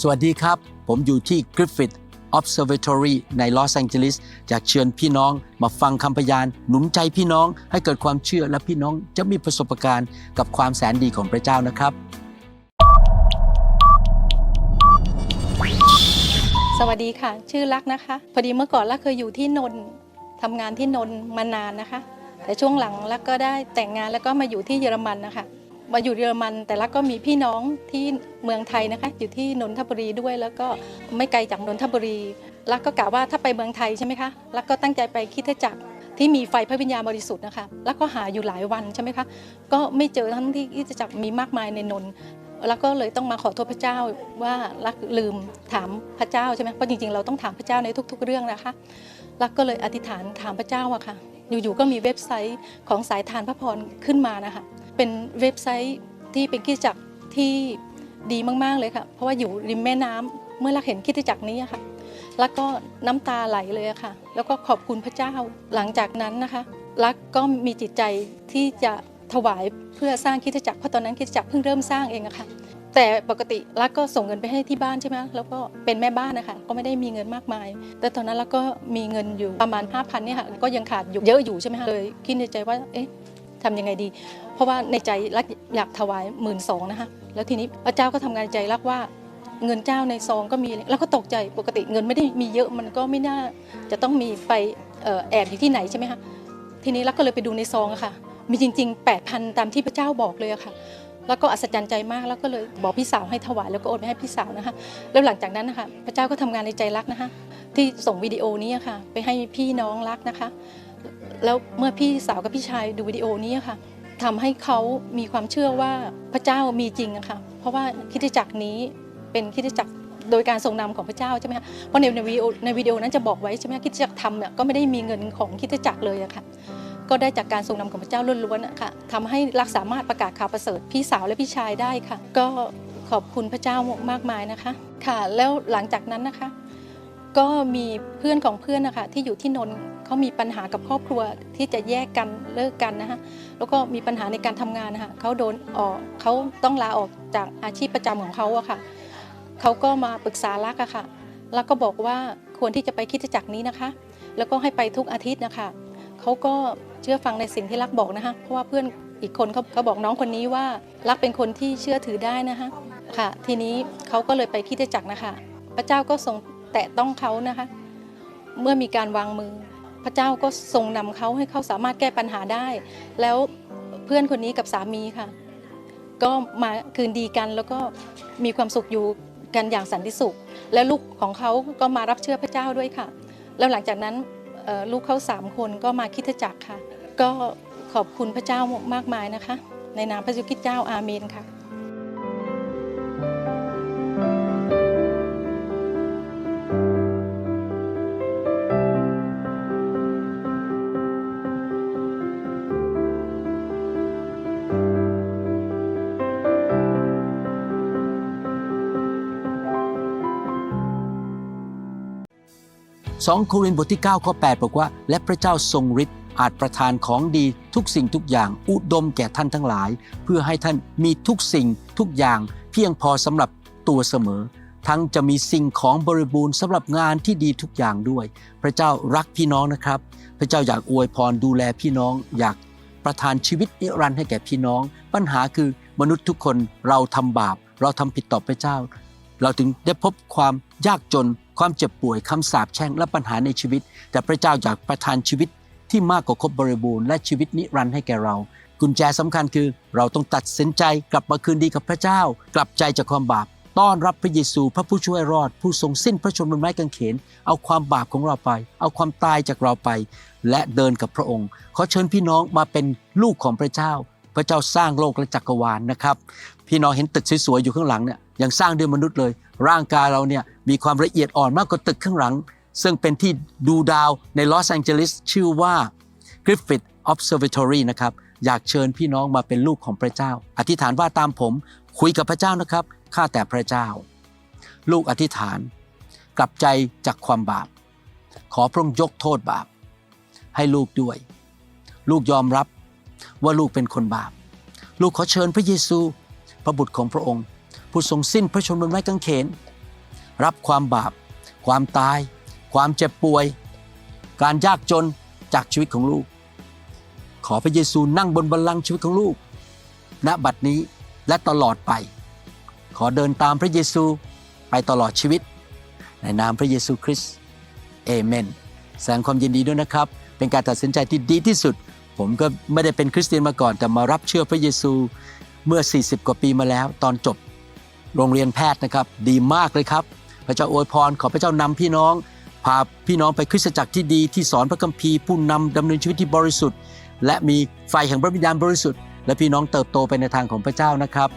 สวัสดีครับ ผมอยู่ที่ Griffith Observatory ในลอสแองเจลิสอยากเชิญพี่น้องมาฟังคำพยาน หนุนใจพี่น้องให้เกิดความเชื่อและพี่น้องจะมีประสบการณ์กับความแสนดีของพระเจ้านะครับ สวัสดีค่ะ ชื่อลักษณ์นะคะ พอดีเมื่อก่อนลักษณ์เคยอยู่ที่นนท์ทำงานที่นนท์มานานนะคะ แต่ช่วงหลังลักษณ์ก็ได้แต่งงานแล้วก็มาอยู่ที่เยอรมันนะคะ มาอยู่เยอรมัน แต่ลักก็มีพี่น้องที่เมืองไทยนะคะ อยู่ที่นนทบุรีด้วยแล้วก็ไม่ไกลจากนนทบุรีลักก็กะว่าถ้าไปเมืองไทยใช่ไหมคะลักก็ตั้งใจไปคิดจักรที่มีไฟพระวิญญาณบริสุทธิ์นะคะ แล้วก็หาอยู่หลายวันใช่ไหมคะ ก็ไม่เจอทั้งที่คิดจักรมีมากมายในนนท์แล้วก็เลยต้องมาขอโทษพระเจ้าว่ารักลืมถามพระเจ้าใช่ไหมเพราะจริงๆ เราต้องถามพระเจ้าในทุก ๆ เรื่องนะคะ รักก็เลยอธิษฐานถามพระเจ้าอะค่ะ อยู่ๆ ก็มีเว็บไซต์ของสายทานพระพรขึ้นมานะคะ เป็นเว็บไซต์ที่เป็นคิดจักรที่ดีมาก ๆ เลยค่ะ เพราะว่าอยู่ริมแม่น้ำเมื่อรักเห็นคิดจักรนี้ค่ะ แล้วก็น้ำตาไหลเลยค่ะ แล้วก็ขอบคุณพระเจ้า หลังจากนั้นนะคะ รักก็มีจิตใจที่จะถวายเพื่อสร้างคิดจักรเพราะตอนนั้นคิดจักรเพิ่งเริ่มสร้างเองอะค่ะ แต่ปกติรักก็ส่งเงินไปให้ที่บ้านใช่ไหมแล้วก็เป็นแม่บ้านนะคะก็ไม่ได้มีเงินมากมาย แต่ตอนนั้นรักก็มีเงินอยู่ประมาณ5,000เนี่ยค่ะก็ยังขาดอยู่เยอะอยู่ใช่ไหมคะเลยคิดในใจว่าเอ๊ะ ทำยังไงดี เพราะว่าในใจรักอยากถวายหมื่นสองนะคะแล้วทีนี้พระเจ้าก็ทำงานใจรักว่าเงินเจ้าในซองก็มีแล้วก็ตกใจปกติเงินไม่ได้มีเยอะมันก็ไม่น่าจะต้องมีไปออแอบอยู่ที่ไหนใช่ไหมคะทีนี้รักก็เลยไปดูในซองอะค่ะ มีจริง ๆ 8,000 ตามที่พระเจ้าบอกเลยอะค่ะ แล้วก็อัศจรรย์ใจมากแล้วก็เลยบอกพี่สาวให้ถวายแล้วก็โอนไปให้พี่สาวนะคะ แล้วหลังจากนั้นนะคะพระเจ้าก็ทำงานในใจรักนะคะ ที่ส่งวิดีโอนี้อะค่ะ ไปให้พี่น้องรักนะคะ แล้วเมื่อพี่สาวกับพี่ชายดูวิดีโอนี้ค่ะทำให้เขามีความเชื่อว่าพระเจ้ามีจริงอะค่ะเพราะว่าคิดจักรนี้เป็นคิดจักรโดยการทรงนำของพระเจ้าใช่ไหมคะเพราะในในวิดีโอในวิดีโอนั้นจะบอกไว้ใช่ไหมคิดจักรทำเนี่ยก็ไม่ได้มีเงินของคิดจักรเลยอะค่ะก็ได้จากการทรงนำของพระเจ้าล้วนๆอะค่ะทำให้รักสามารถประกาศข่าวประเสริฐพี่สาวและพี่ชายได้ค่ะ ก็ขอบคุณพระเจ้ามากมายนะคะ ค่ะ แล้วหลังจากนั้นนะคะ ก็มีเพื่อนของเพื่อนนะคะที่อยู่ที่นนท์เขามีปัญหากับครอบครัวที่จะแยกกันเลิกกันนะคะแล้วก็มีปัญหาในการทำงานนะคะเขาโดนออกเขาต้องลาออกจากอาชีพประจำของเขาอะค่ะเขาก็มาปรึกษารักอะค่ะ แล้วก็บอกว่าควรที่จะไปคิดจักรนี้นะคะ แล้วก็ให้ไปทุกอาทิตย์นะคะเขาก็เชื่อฟังในสิ่งที่รักบอกนะคะเพราะว่าเพื่อนอีกคนเขาเขาบอกน้องคนนี้ว่ารักเป็นคนที่เชื่อถือได้นะคะค่ะ ทีนี้เขาก็เลยไปคิดจักรนะคะ พระเจ้าก็ทรง แตะต้องเขานะคะ เมื่อมีการวางมือ พระเจ้าก็ทรงนำเขาให้เขาสามารถแก้ปัญหาได้ แล้วเพื่อนคนนี้กับสามีค่ะ ก็มาคืนดีกันแล้วก็มีความสุขอยู่กันอย่างสันติสุข แล้วลูกของเขาก็มารับเชื่อพระเจ้าด้วยค่ะ แล้วหลังจากนั้นลูกเขาสามคนก็มาคิดจักรค่ะ ก็ขอบคุณพระเจ้ามากมายนะคะ ในนามพระเยซูคริสต์เจ้าอาเมนค่ะ 2 โครินธ์บทที่ 9 ข้อ 8 บอกว่า และพระเจ้าทรงฤทธิ์อาจประทานของดีทุกสิ่งทุกอย่างอุดมแก่ท่านทั้งหลาย เพื่อให้ท่านมีทุกสิ่งทุกอย่าง เพียงพอสำหรับตัวเสมอ ทั้งจะมีสิ่งของบริบูรณ์สำหรับงานที่ดีทุกอย่างด้วย พระเจ้ารักพี่น้องนะครับ พระเจ้าอยากอวยพรดูแลพี่น้อง อยากประทานชีวิตนิรันดร์ให้แก่พี่น้อง ปัญหาคือมนุษย์ทุกคนเราทำบาป เราทำผิดต่อพระเจ้า เราถึงได้พบความยากจน ความเจ็บป่วยคำสาปแช่งและปัญหาในชีวิต แต่พระเจ้าอยากประทานชีวิตที่มากกว่าครบบริบูรณ์และชีวิตนิรันดร์ให้แก่เรา กุญแจสำคัญคือเราต้องตัดสินใจกลับมาคืนดีกับพระเจ้า กลับใจจากความบาป ต้อนรับพระเยซูพระผู้ช่วยรอด ผู้ทรงสิ้นพระชนม์บนไม้กางเขน เอาความบาปของเราไป เอาความตายจากเราไป และเดินกับพระองค์ ขอเชิญพี่น้องมาเป็นลูกของพระเจ้า พระเจ้าสร้างโลกและจักรวาลนะครับ พี่น้องเห็นตึกสวยๆอยู่ข้างหลังเนี่ยยังสร้างด้วยมนุษย์เลย ร่างกายเราเนี่ย มีความละเอียดอ่อนมากกว่าตึกข้างหลัง ซึ่งเป็นที่ดูดาวในลอสแองเจลิสชื่อว่า Griffith Observatory นะครับอยากเชิญพี่น้องมาเป็นลูกของพระเจ้า อธิษฐานว่าตามผมคุยกับพระเจ้านะครับข้าแต่พระเจ้า ลูกอธิษฐาน กลับใจจากความบาป ขอพระองค์ยกโทษบาป ให้ลูกด้วย ลูกยอมรับว่าลูกเป็นคนบาป ลูกขอเชิญพระเยซู พระบุตรของพระองค์ ผู้ทรงสิ้นพระชนม์บนไม้กางเขน รับความบาป ความตาย ความเจ็บป่วย การยากจนจากชีวิตของลูก ขอพระเยซูนั่งบนบัลลังก์ชีวิตของลูก ณบัดนี้และตลอดไป ขอเดินตามพระเยซูไปตลอดชีวิต ในนามพระเยซูคริสต์เอเมน แสดงความยินดีด้วยนะครับ เป็นการตัดสินใจที่ดีที่สุด ผมก็ไม่ได้เป็นคริสเตียนมาก่อน แต่มารับเชื่อพระเยซูเมื่อ 40 กว่าปีมาแล้ว ตอนจบโรงเรียนแพทย์นะครับ ดีมากเลยครับ พระเจ้าอวยพร ขอพระเจ้านำพี่น้อง พาพี่น้องไปคริสตจักรที่ดีที่สอนพระคัมภีร์ผู้นำดำเนินชีวิตที่บริสุทธิ์ และมีไฟแห่งพระวิญญาณบริสุทธิ์และพี่น้องเติบโตไปในทางของพระเจ้านะครับ